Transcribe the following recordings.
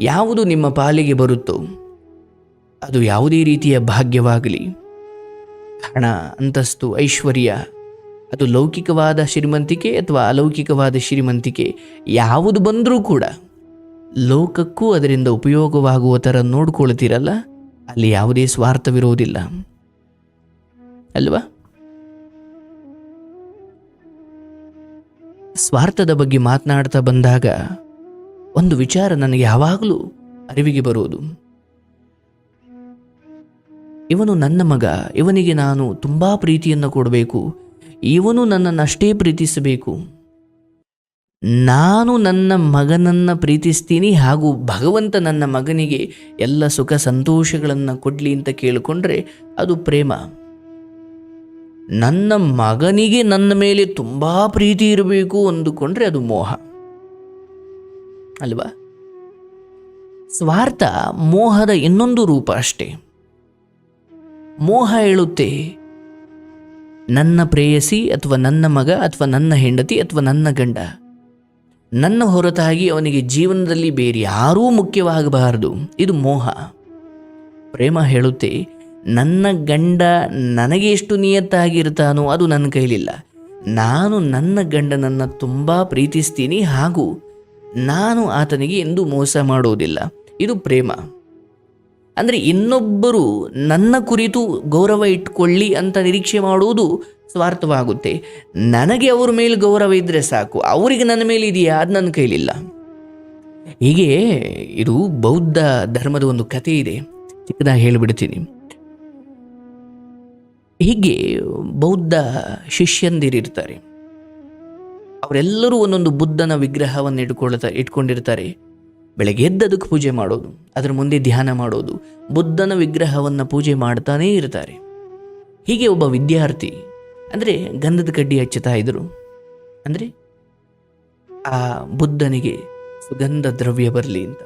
ಯಾವುದು ನಿಮ್ಮ ಪಾಲಿಗೆ ಬರುತ್ತೋ ಅದು ಯಾವುದೇ ರೀತಿಯ ಭಾಗ್ಯವಾಗಲಿ. ಹಣ ಅಂತಸ್ತು, ಐಶ್ವರ್ಯ, ಅದು ಲೌಕಿಕವಾದ ಶ್ರೀಮಂತಿಕೆ ಅಥವಾ ಅಲೌಕಿಕವಾದ ಶ್ರೀಮಂತಿಕೆ ಯಾವುದು ಬಂದರೂ ಕೂಡ ಲೋಕಕ್ಕೂ ಅದರಿಂದ ಉಪಯೋಗವಾಗುವ ಥರ ನೋಡ್ಕೊಳ್ತೀರಲ್ಲ, ಅಲ್ಲಿ ಯಾವುದೇ ಸ್ವಾರ್ಥವಿರೋದಿಲ್ಲ. ಅಲ್ವಾ? ಸ್ವಾರ್ಥದ ಬಗ್ಗೆ ಮಾತನಾಡ್ತಾ ಬಂದಾಗ ಒಂದು ವಿಚಾರ ನನಗೆ ಯಾವಾಗಲೂ ಅರಿವಿಗೆ ಬರುವುದು. ಇವನು ನನ್ನ ಮಗ, ಇವನಿಗೆ ನಾನು ತುಂಬ ಪ್ರೀತಿಯನ್ನು ಕೊಡಬೇಕು, ಇವನು ನನ್ನನ್ನು ಅಷ್ಟೇ ಪ್ರೀತಿಸಬೇಕು. ನಾನು ನನ್ನ ಮಗನನ್ನು ಪ್ರೀತಿಸ್ತೀನಿ, ಹಾಗೂ ಭಗವಂತ ನನ್ನ ಮಗನಿಗೆ ಎಲ್ಲ ಸುಖ ಸಂತೋಷಗಳನ್ನು ಕೊಡಲಿ ಅಂತ ಕೇಳಿಕೊಂಡ್ರೆ ಅದು ಪ್ರೇಮ. ನನ್ನ ಮಗನಿಗೆ ನನ್ನ ಮೇಲೆ ತುಂಬ ಪ್ರೀತಿ ಇರಬೇಕು ಅಂದುಕೊಂಡ್ರೆ ಅದು ಮೋಹ. ಅಲ್ವಾ? ಸ್ವಾರ್ಥ ಮೋಹದ ಇನ್ನೊಂದು ರೂಪ ಅಷ್ಟೇ. ಮೋಹ ಹೇಳುತ್ತೆ, ನನ್ನ ಪ್ರೇಯಸಿ ಅಥವಾ ನನ್ನ ಮಗ ಅಥವಾ ನನ್ನ ಹೆಂಡತಿ ಅಥವಾ ನನ್ನ ಗಂಡ. ನನ್ನ ಹೊರತಾಗಿ ಅವನಿಗೆ ಜೀವನದಲ್ಲಿ ಬೇರೆ ಯಾರೂ ಮುಖ್ಯವಾಗಬಾರದು. ಇದು ಮೋಹ. ಪ್ರೇಮ ಹೇಳುತ್ತೆ, ನನ್ನ ಗಂಡ ನನಗೆ ಎಷ್ಟು ನಿಯತ್ತಾಗಿರ್ತಾನೋ ಅದು ನನ್ನ ಕೈಲಿಲ್ಲ. ನಾನು ನನ್ನ ಗಂಡನನ್ನು ತುಂಬ ಪ್ರೀತಿಸ್ತೀನಿ ಹಾಗೂ ನಾನು ಆತನಿಗೆ ಎಂದೂ ಮೋಸ ಮಾಡುವುದಿಲ್ಲ. ಇದು ಪ್ರೇಮ. ಅಂದರೆ ಇನ್ನೊಬ್ಬರು ನನ್ನ ಕುರಿತು ಗೌರವ ಇಟ್ಕೊಳ್ಳಿ ಅಂತ ನಿರೀಕ್ಷೆ ಮಾಡುವುದು ಸ್ವಾರ್ಥವಾಗುತ್ತೆ. ನನಗೆ ಅವ್ರ ಮೇಲೆ ಗೌರವ ಇದ್ದರೆ ಸಾಕು. ಅವರಿಗೆ ನನ್ನ ಮೇಲೆ ಇದೆಯಾ? ಅದು ನನ್ನ ಕೈಲಿಲ್ಲ. ಹೀಗೆ ಇದು ಬೌದ್ಧ ಧರ್ಮದ ಒಂದು ಕಥೆ ಇದೆ. ಚಿಕ್ಕದಾಗಿ ಹೇಳಿಬಿಡ್ತೀನಿ. ಹೀಗೆ ಬೌದ್ಧ ಶಿಷ್ಯಂದಿರಿರ್ತಾರೆ. ಅವರೆಲ್ಲರೂ ಒಂದೊಂದು ಬುದ್ಧನ ವಿಗ್ರಹವನ್ನು ಇಟ್ಕೊಳ್ತಾ ಇಟ್ಕೊಂಡಿರ್ತಾರೆ. ಬೆಳಗ್ಗೆ ಎದ್ದು ಅದಕ್ಕೆ ಪೂಜೆ ಮಾಡೋದು, ಅದರ ಮುಂದೆ ಧ್ಯಾನ ಮಾಡೋದು, ಬುದ್ಧನ ವಿಗ್ರಹವನ್ನು ಪೂಜೆ ಮಾಡ್ತಾನೇ ಇರ್ತಾರೆ. ಹೀಗೆ ಒಬ್ಬ ವಿದ್ಯಾರ್ಥಿ, ಅಂದರೆ ಗಂಧದ ಕಡ್ಡಿ ಹಚ್ಚುತ್ತಾ ಇದ್ದರು ಅಂದರೆ ಆ ಬುದ್ಧನಿಗೆ ಸುಗಂಧ ದ್ರವ್ಯ ಬರಲಿ ಅಂತ.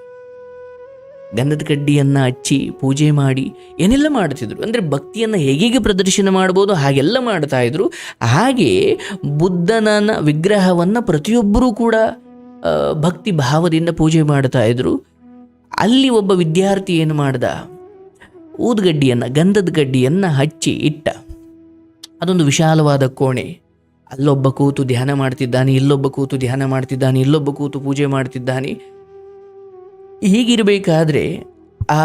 ಗಂಧದ ಕಡ್ಡಿಯನ್ನು ಹಚ್ಚಿ ಪೂಜೆ ಮಾಡಿ ಏನೆಲ್ಲ ಮಾಡ್ತಿದ್ರು ಅಂದರೆ ಭಕ್ತಿಯನ್ನು ಹೇಗೆ ಪ್ರದರ್ಶನ ಮಾಡ್ಬೋದು ಹಾಗೆಲ್ಲ ಮಾಡ್ತಾ ಇದ್ರು. ಹಾಗೆ ಬುದ್ಧನ ವಿಗ್ರಹವನ್ನು ಪ್ರತಿಯೊಬ್ಬರೂ ಕೂಡ ಭಕ್ತಿ ಭಾವದಿಂದ ಪೂಜೆ ಮಾಡ್ತಾ ಇದ್ರು. ಅಲ್ಲಿ ಒಬ್ಬ ವಿದ್ಯಾರ್ಥಿ ಏನು ಮಾಡ್ದ? ಊದ್ಗಡ್ಡಿಯನ್ನು, ಗಂಧದ ಗಡ್ಡಿಯನ್ನು ಹಚ್ಚಿ ಇಟ್ಟ. ಅದೊಂದು ವಿಶಾಲವಾದ ಕೋಣೆ. ಅಲ್ಲೊಬ್ಬ ಕೂತು ಧ್ಯಾನ ಮಾಡ್ತಿದ್ದಾನೆ, ಇಲ್ಲೊಬ್ಬ ಕೂತು ಧ್ಯಾನ ಮಾಡ್ತಿದ್ದಾನೆ, ಇಲ್ಲೊಬ್ಬ ಕೂತು ಪೂಜೆ ಮಾಡ್ತಿದ್ದಾನೆ. ಹೀಗಿರಬೇಕಾದ್ರೆ ಆ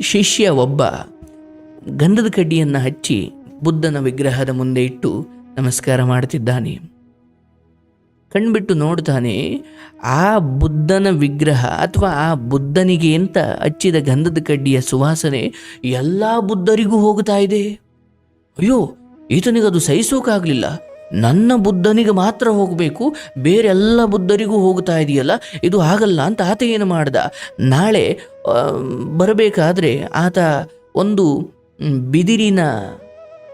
ಶಿಷ್ಯ ಒಬ್ಬ ಗಂಧದ ಕಡ್ಡಿಯನ್ನು ಹಚ್ಚಿ ಬುದ್ಧನ ವಿಗ್ರಹದ ಮುಂದೆ ಇಟ್ಟು ನಮಸ್ಕಾರ ಮಾಡುತ್ತಿದ್ದಾನೆ ಕಣ್ಬಿಟ್ಟು ನೋಡ್ತಾನೆ, ಆ ಬುದ್ಧನ ವಿಗ್ರಹ ಅಥವಾ ಆ ಬುದ್ಧನಿಗೆ ಅಂತ ಹಚ್ಚಿದ ಗಂಧದ ಕಡ್ಡಿಯ ಸುವಾಸನೆ ಎಲ್ಲ ಬುದ್ಧರಿಗೂ ಹೋಗ್ತಾ ಇದೆ. ಅಯ್ಯೋ, ಈತನಿಗದು ಸಹಿಸೋಕಾಗಲಿಲ್ಲ. ನನ್ನ ಬುದ್ಧನಿಗೆ ಮಾತ್ರ ಹೋಗಬೇಕು, ಬೇರೆ ಎಲ್ಲ ಬುದ್ಧರಿಗೂ ಹೋಗ್ತಾ ಇದೆಯಲ್ಲ, ಇದು ಆಗಲ್ಲ ಅಂತ ಆತ ಏನು ಮಾಡ್ದ? ನಾಳೆ ಬರಬೇಕಾದ್ರೆ ಆತ ಒಂದು ಬಿದಿರಿನ,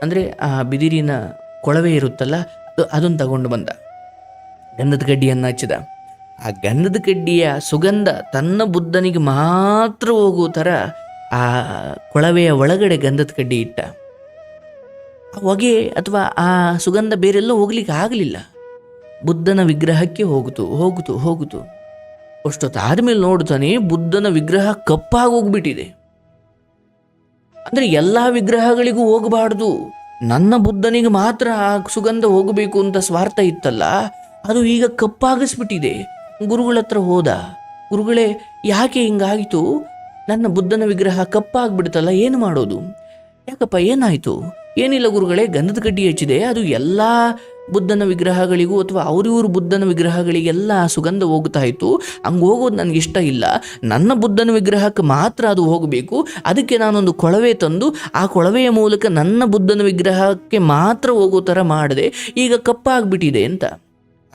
ಅಂದರೆ ಆ ಬಿದಿರಿನ ಕೊಳವೆ ಇರುತ್ತಲ್ಲ, ಅದು, ಅದನ್ನು ತಗೊಂಡು ಬಂದ. ಗಂಧದ ಕಡ್ಡಿಯನ್ನು ಹಚ್ಚಿದ. ಆ ಗಂಧದ ಕಡ್ಡಿಯ ಸುಗಂಧ ತನ್ನ ಬುದ್ಧನಿಗೆ ಮಾತ್ರ ಹೋಗೋ ಥರ ಆ ಕೊಳವೆಯ ಒಳಗಡೆ ಗಂಧದ ಕಡ್ಡಿ ಇಟ್ಟ. ಹೊಗೆ ಅಥವಾ ಆ ಸುಗಂಧ ಬೇರೆಲ್ಲೋ ಹೋಗ್ಲಿಕ್ಕೆ ಆಗಲಿಲ್ಲ. ಬುದ್ಧನ ವಿಗ್ರಹಕ್ಕೆ ಹೋಗುತ್ತು ಹೋಗುತ್ತು ಹೋಗುತ್ತು ಅಷ್ಟೊತ್ತಾದ್ಮೇಲೆ ನೋಡ್ತಾನೆ ಬುದ್ಧನ ವಿಗ್ರಹ ಕಪ್ಪಾಗಿ ಹೋಗ್ಬಿಟ್ಟಿದೆ. ಅಂದ್ರೆ ಎಲ್ಲ ವಿಗ್ರಹಗಳಿಗೂ ಹೋಗಬಾರ್ದು. ನನ್ನ ಬುದ್ಧನಿಗೆ ಮಾತ್ರ ಆ ಸುಗಂಧ ಹೋಗಬೇಕು ಅಂತ ಸ್ವಾರ್ಥ ಇತ್ತಲ್ಲ, ಅದು ಈಗ ಕಪ್ಪಾಗಿಸ್ಬಿಟ್ಟಿದೆ. ಗುರುಗಳ ಹತ್ರ ಹೋದ, ಗುರುಗಳೇ, ಯಾಕೆ ಹಿಂಗಾಯಿತು? ನನ್ನ ಬುದ್ಧನ ವಿಗ್ರಹ ಕಪ್ಪಾಗ್ಬಿಡ್ತಲ್ಲ, ಏನು ಮಾಡೋದು? ಯಾಕಪ್ಪ, ಏನಾಯಿತು? ಏನಿಲ್ಲ ಗುರುಗಳೇ, ಗಂಧದ ಕಡ್ಡಿ ಹಚ್ಚಿದೆ. ಅದು ಎಲ್ಲ ಬುದ್ಧನ ವಿಗ್ರಹಗಳಿಗೂ ಅಥವಾ ಅವರಿವ್ರ ಬುದ್ಧನ ವಿಗ್ರಹಗಳಿಗೆಲ್ಲ ಸುಗಂಧ ಹೋಗ್ತಾ ಇತ್ತು. ಹಂಗೆ ಹೋಗೋದು ನನಗೆ ಇಷ್ಟ ಇಲ್ಲ. ನನ್ನ ಬುದ್ಧನ ವಿಗ್ರಹಕ್ಕೆ ಮಾತ್ರ ಅದು ಹೋಗಬೇಕು. ಅದಕ್ಕೆ ನಾನೊಂದು ಕೊಳವೆ ತಂದು, ಆ ಕೊಳವೆಯ ಮೂಲಕ ನನ್ನ ಬುದ್ಧನ ವಿಗ್ರಹಕ್ಕೆ ಮಾತ್ರ ಹೋಗೋ ಥರ ಮಾಡಿದೆ. ಈಗ ಕಪ್ಪಾಗ್ಬಿಟ್ಟಿದೆ ಅಂತ.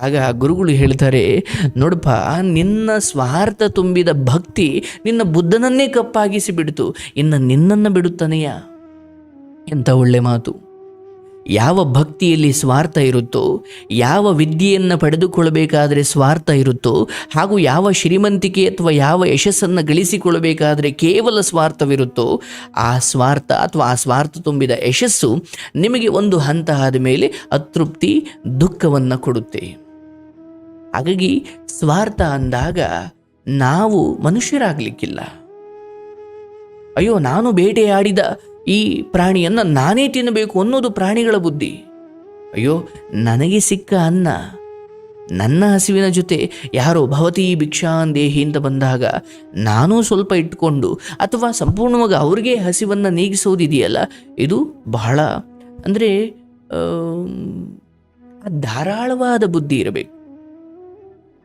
ಆಗ ಗುರುಗಳು ಹೇಳ್ತಾರೆ, ನೋಡಪ್ಪ, ನಿನ್ನ ಸ್ವಾರ್ಥ ತುಂಬಿದ ಭಕ್ತಿ ನಿನ್ನ ಬುದ್ಧನನ್ನೇ ಕಪ್ಪಾಗಿಸಿ ಬಿಡ್ತು ಇನ್ನು ನಿನ್ನನ್ನು ಬಿಡುತ್ತಾನೆಯಾ? ಎಂಥ ಒಳ್ಳೆ ಮಾತು. ಯಾವ ಭಕ್ತಿಯಲ್ಲಿ ಸ್ವಾರ್ಥ ಇರುತ್ತೋ, ಯಾವ ವಿದ್ಯೆಯನ್ನು ಪಡೆದುಕೊಳ್ಳಬೇಕಾದರೆ ಸ್ವಾರ್ಥ ಇರುತ್ತೋ, ಹಾಗೂ ಯಾವ ಶ್ರೀಮಂತಿಕೆ ಅಥವಾ ಯಾವ ಯಶಸ್ಸನ್ನು ಗಳಿಸಿಕೊಳ್ಳಬೇಕಾದರೆ ಕೇವಲ ಸ್ವಾರ್ಥವಿರುತ್ತೋ, ಆ ಸ್ವಾರ್ಥ ಅಥವಾ ಆ ಸ್ವಾರ್ಥ ತುಂಬಿದ ಯಶಸ್ಸು ನಿಮಗೆ ಒಂದು ಹಂತ ಆದ ಮೇಲೆ ಅತೃಪ್ತಿ ದುಃಖವನ್ನು ಕೊಡುತ್ತೆ. ಹಾಗಾಗಿ ಸ್ವಾರ್ಥ ಅಂದಾಗ ನಾವು ಮನುಷ್ಯರಾಗಲಿಕ್ಕಿಲ್ಲ. ಅಯ್ಯೋ, ನಾನು ಬೇಟೆಯಾಡಿದ ಈ ಪ್ರಾಣಿಯನ್ನು ನಾನೇ ತಿನ್ನಬೇಕು ಅನ್ನೋದು ಪ್ರಾಣಿಗಳ ಬುದ್ಧಿ. ಅಯ್ಯೋ, ನನಗೆ ಸಿಕ್ಕ ಅನ್ನ, ನನ್ನ ಹಸಿವಿನ ಜೊತೆ ಯಾರೋ ಭವತಿ ಭಿಕ್ಷಾನ್ ಅಂತ ಬಂದಾಗ ನಾನೂ ಸ್ವಲ್ಪ ಇಟ್ಕೊಂಡು ಅಥವಾ ಸಂಪೂರ್ಣವಾಗಿ ಅವ್ರಿಗೆ ಹಸಿವನ್ನು ನೀಗಿಸೋದಿದೆಯಲ್ಲ, ಇದು ಬಹಳ, ಅಂದರೆ ಧಾರಾಳವಾದ ಬುದ್ಧಿ ಇರಬೇಕು.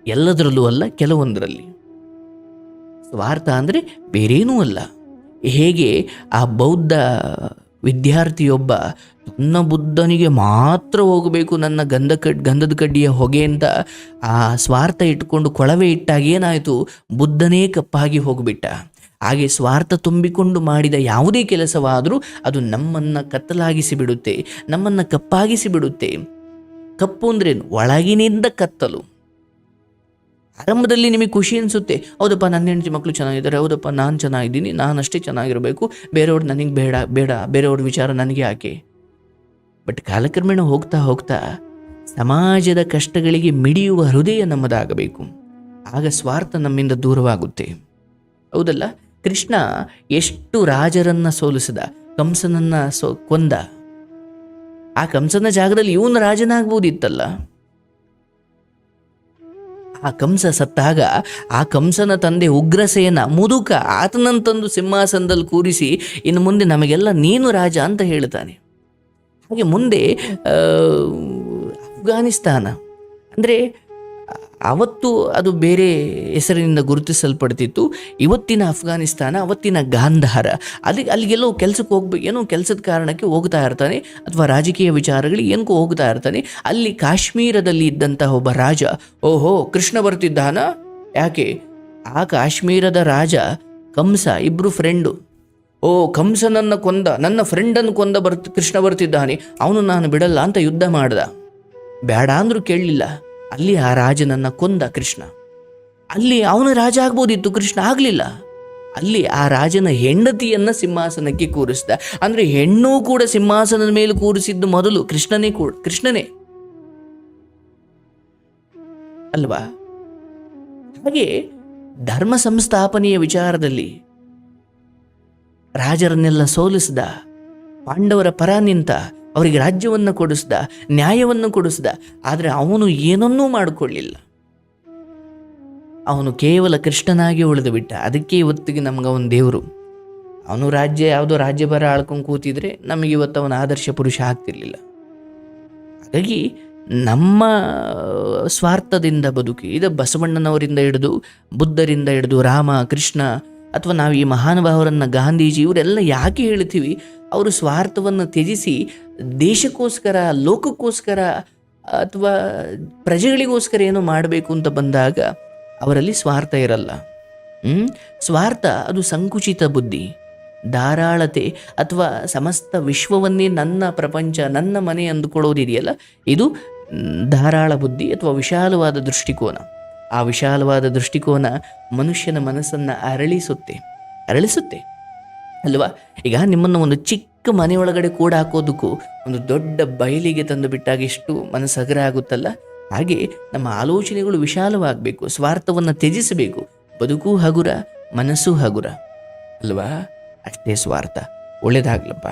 ಎಲ್ಲದರಲ್ಲೂ ಅಲ್ಲ, ಕೆಲವೊಂದರಲ್ಲಿ. ಸ್ವಾರ್ಥ ಅಂದರೆ ಬೇರೇನೂ ಅಲ್ಲ. ಹೇಗೆ ಆ ಬೌದ್ಧ ವಿದ್ಯಾರ್ಥಿಯೊಬ್ಬ ನನ್ನ ಬುದ್ಧನಿಗೆ ಮಾತ್ರ ಹೋಗಬೇಕು ನನ್ನ ಗಂಧ ಕಡ್, ಗಂಧದ ಕಡ್ಡಿಯ ಹೊಗೆ ಅಂತ ಆ ಸ್ವಾರ್ಥ ಇಟ್ಕೊಂಡು ಕೊಳವೆ ಇಟ್ಟಾಗ ಏನಾಯಿತು? ಬುದ್ಧನೇ ಕಪ್ಪಾಗಿ ಹೋಗಿಬಿಟ್ಟ. ಹಾಗೆ ಸ್ವಾರ್ಥ ತುಂಬಿಕೊಂಡು ಮಾಡಿದ ಯಾವುದೇ ಕೆಲಸವಾದರೂ ಅದು ನಮ್ಮನ್ನು ಕತ್ತಲಾಗಿಸಿ ಬಿಡುತ್ತೆ ನಮ್ಮನ್ನು ಕಪ್ಪಾಗಿಸಿ ಬಿಡುತ್ತೆ ಕಪ್ಪು ಅಂದ್ರೇನು? ಒಳಗಿನಿಂದ ಕತ್ತಲು. ಆರಂಭದಲ್ಲಿ ನಿಮಗೆ ಖುಷಿ ಅನಿಸುತ್ತೆ, ಹೌದಪ್ಪ, ನನ್ನ ಹೆಂಡತಿ ಮಕ್ಕಳು ಚೆನ್ನಾಗಿದ್ದಾರೆ, ಹೌದಪ್ಪ, ನಾನು ಚೆನ್ನಾಗಿದ್ದೀನಿ, ನಾನು ಅಷ್ಟೇ ಚೆನ್ನಾಗಿರಬೇಕು, ಬೇರೆಯವ್ರು ನನಗೆ ಬೇಡ ಬೇಡ, ಬೇರೆಯವ್ರ ವಿಚಾರ ನನಗೆ ಯಾಕೆ? ಬಟ್ ಕಾಲಕ್ರಮೇಣ ಹೋಗ್ತಾ ಹೋಗ್ತಾ ಸಮಾಜದ ಕಷ್ಟಗಳಿಗೆ ಮಿಡಿಯುವ ಹೃದಯ ನಮ್ಮದಾಗಬೇಕು. ಆಗ ಸ್ವಾರ್ಥ ನಮ್ಮಿಂದ ದೂರವಾಗುತ್ತೆ. ಹೌದಲ್ಲ? ಕೃಷ್ಣ ಎಷ್ಟು ರಾಜರನ್ನು ಸೋಲಿಸಿದ, ಕಂಸನನ್ನು ಸೋ, ಕೊಂದ. ಆ ಕಂಸನ ಜಾಗದಲ್ಲಿ ಇವನು ರಾಜನಾಗ್ಬೋದಿತ್ತಲ್ಲ. ಆ ಕಂಸ ಸತ್ತಾಗ ಆ ಕಂಸನ ತಂದೆ ಉಗ್ರಸೇನ ಮುದುಕ ಆತನಂತಂದು ಸಿಂಹಾಸನದಲ್ಲಿ ಕೂರಿಸಿ, ಇನ್ನು ಮುಂದೆ ನಮಗೆಲ್ಲ ನೀನು ರಾಜ ಅಂತ ಹೇಳ್ತಾನೆ ಹಾಗೆ ಮುಂದೆ ಅಫ್ಘಾನಿಸ್ತಾನ. ಅಂದರೆ ಅವತ್ತು ಅದು ಬೇರೆ ಹೆಸರಿನಿಂದ ಗುರುತಿಸಲ್ಪಡ್ತಿತ್ತು. ಇವತ್ತಿನ ಅಫ್ಘಾನಿಸ್ತಾನ, ಅವತ್ತಿನ ಗಾಂಧಾರ. ಅಲ್ಲಿ, ಅಲ್ಲಿಗೆಲ್ಲೋ ಕೆಲಸಕ್ಕೆ ಹೋಗ್ಬೇಕು ಏನೋ ಕೆಲಸದ ಕಾರಣಕ್ಕೆ ಹೋಗ್ತಾ ಇರ್ತಾನೆ, ಅಥವಾ ರಾಜಕೀಯ ವಿಚಾರಗಳಿಗೆ ಏನಕ್ಕೂ ಹೋಗ್ತಾ ಇರ್ತಾನೆ. ಅಲ್ಲಿ ಕಾಶ್ಮೀರದಲ್ಲಿ ಇದ್ದಂತಹ ಒಬ್ಬ ರಾಜ, ಓಹೋ, ಕೃಷ್ಣ ಬರ್ತಿದ್ದಾನ? ಯಾಕೆ? ಆ ಕಾಶ್ಮೀರದ ರಾಜ, ಕಂಸ, ಇಬ್ರು ಫ್ರೆಂಡು ಓ ಕಂಸನನ್ನ ಕೊಂದ, ನನ್ನ ಫ್ರೆಂಡನ್ನು ಕೊಂದ ಬರ್ತ, ಕೃಷ್ಣ ಬರ್ತಿದ್ದಾನೆ. ಅವನು ನಾನು ಬಿಡಲ್ಲ ಅಂತ ಯುದ್ಧ ಮಾಡ್ದ. ಬೇಡ ಅಂದರೂ ಕೇಳಲಿಲ್ಲ. ಅಲ್ಲಿ ಆ ರಾಜನನ್ನ ಕೊಂದ ಕೃಷ್ಣ. ಅಲ್ಲಿ ಅವನು ರಾಜ ಆಗ್ಬೋದಿತ್ತು, ಕೃಷ್ಣ ಆಗಲಿಲ್ಲ. ಅಲ್ಲಿ ಆ ರಾಜನ ಹೆಂಡತಿಯನ್ನ ಸಿಂಹಾಸನಕ್ಕೆ ಕೂರಿಸಿದ. ಅಂದ್ರೆ ಹೆಣ್ಣು ಕೂಡ ಸಿಂಹಾಸನದ ಮೇಲೆ ಕೂರಿಸಿದ್ದು ಮೊದಲು ಕೃಷ್ಣನೇ ಕೂಡ ಕೃಷ್ಣನೇ. ಅಲ್ವಾ? ಹಾಗೆ ಧರ್ಮ ಸಂಸ್ಥಾಪನೆಯ ವಿಚಾರದಲ್ಲಿ ರಾಜರನ್ನೆಲ್ಲ ಸೋಲಿಸಿದ, ಪಾಂಡವರ ಪರ ನಿಂತ ಅವರಿಗೆ ರಾಜ್ಯವನ್ನು ಕೊಡಿಸ್ದ, ನ್ಯಾಯವನ್ನು ಕೊಡಿಸ್ದ, ಆದರೆ ಅವನು ಏನನ್ನೂ ಮಾಡಿಕೊಳ್ಳಿಲ್ಲ. ಅವನು ಕೇವಲ ಕೃಷ್ಣನಾಗಿ ಉಳಿದು ಬಿಟ್ಟ. ಅದಕ್ಕೆ ಇವತ್ತಿಗೆ ನಮ್ಗೆ ಅವನ ದೇವರು. ಅವನು ರಾಜ್ಯ, ಯಾವುದೋ ರಾಜ್ಯಭಾರ ಆಳ್ಕೊಂಡು ಕೂತಿದ್ರೆ ನಮಗೆ ಇವತ್ತು ಅವನ ಆದರ್ಶ ಪುರುಷ ಆಗ್ತಿರ್ಲಿಲ್ಲ. ಹಾಗಾಗಿ ನಮ್ಮ ಸ್ವಾರ್ಥದಿಂದ ಬದುಕಿ, ಇದು ಬಸವಣ್ಣನವರಿಂದ ಹಿಡಿದು ಬುದ್ಧರಿಂದ ಹಿಡಿದು ರಾಮ, ಕೃಷ್ಣ ಅಥವಾ ನಾವು ಈ ಮಹಾನುಭಾವರನ್ನು ಗಾಂಧೀಜಿ ಇವರೆಲ್ಲ ಯಾಕೆ ಹೇಳ್ತೀವಿ? ಅವರು ಸ್ವಾರ್ಥವನ್ನು ತ್ಯಜಿಸಿ ದೇಶಕ್ಕೋಸ್ಕರ, ಲೋಕಕ್ಕೋಸ್ಕರ, ಅಥವಾ ಪ್ರಜೆಗಳಿಗೋಸ್ಕರ ಏನು ಮಾಡಬೇಕು ಅಂತ ಬಂದಾಗ ಅವರಲ್ಲಿ ಸ್ವಾರ್ಥ ಇರಲ್ಲ. ಸ್ವಾರ್ಥ ಅದು ಸಂಕುಚಿತ ಬುದ್ಧಿ. ಧಾರಾಳತೆ ಅಥವಾ ಸಮಸ್ತ ವಿಶ್ವವನ್ನೇ ನನ್ನ ಪ್ರಪಂಚ, ನನ್ನ ಮನೆ ಅಂದುಕೊಳ್ಳೋದಿದೆಯಲ್ಲ? ಇದು ಧಾರಾಳ ಬುದ್ಧಿ ಅಥವಾ ವಿಶಾಲವಾದ ದೃಷ್ಟಿಕೋನ. ಆ ವಿಶಾಲವಾದ ದೃಷ್ಟಿಕೋನ ಮನುಷ್ಯನ ಮನಸ್ಸನ್ನು ಅರಳಿಸುತ್ತೆ. ಅರಳಿಸುತ್ತೆ. ಅಲ್ವಾ? ಈಗ ನಿಮ್ಮನ್ನು ಒಂದು ಚಿಕ್ಕ ಮನೆಯೊಳಗಡೆ ಕೂಡ ಹಾಕೋದಕ್ಕೂ ಒಂದು ದೊಡ್ಡ ಬಯಲಿಗೆ ತಂದು ಬಿಟ್ಟಾಗ ಎಷ್ಟು ಮನಸ್ಸು ಹಗುರ ಆಗುತ್ತಲ್ಲ? ಹಾಗೆ ನಮ್ಮ ಆಲೋಚನೆಗಳು ವಿಶಾಲವಾಗಬೇಕು, ಸ್ವಾರ್ಥವನ್ನು ತ್ಯಜಿಸಬೇಕು. ಬದುಕು ಹಗುರ, ಮನಸ್ಸು ಹಗುರ. ಅಲ್ವಾ? ಅಷ್ಟೇ ಸ್ವಾರ್ಥ. ಒಳ್ಳೇದಾಗ್ಲಪ್ಪ.